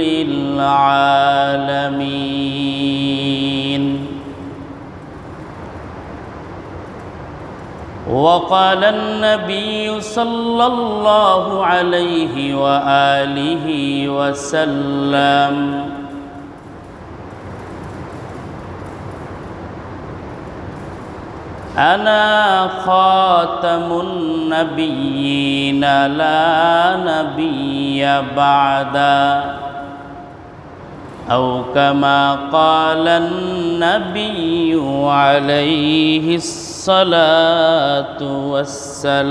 للعالمين. وقال النبي صلى الله عليه وآله وسلم أنا خاتم النبيين لا نبي بعدا. أو كما قال النبي عليه الصلاة والسلام.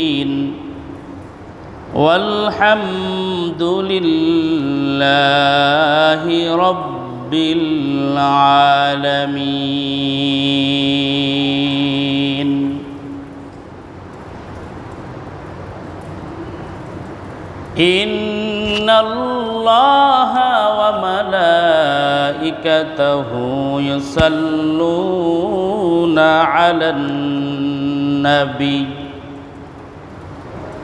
والحمد لله رب العالمين إن الله وملائكته يصلون على النبي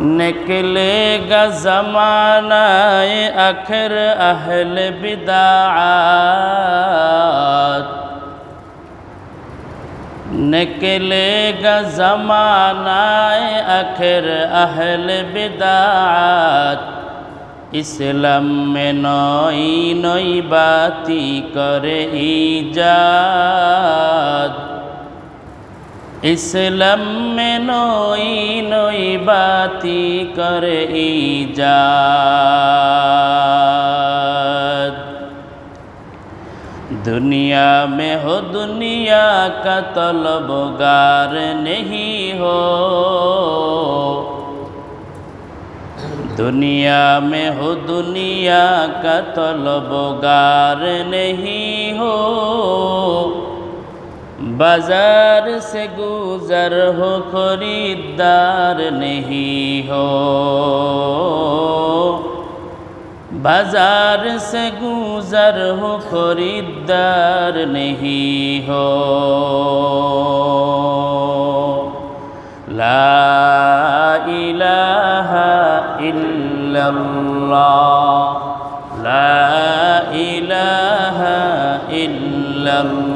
نکلے گا زمانہ اخر اہل بداعات نکلے گا زمانہ اخر اہل بداعات اسلام میں نوئی نوئی باتی کرے ایجاد۔ ইসলাম মে নই নই বাতি করে ইজাদ दुनिया में हो दुनिया का तलबगार नहीं हो दुनिया में हो दुनिया का तलबगार नहीं बाजार से गुजर हो खरीदार नहीं हो बाजार से गुजर हो खरीदार नहीं हो ला इलाहा इल्लल्लाह ला इलाहा इल्लल्लाह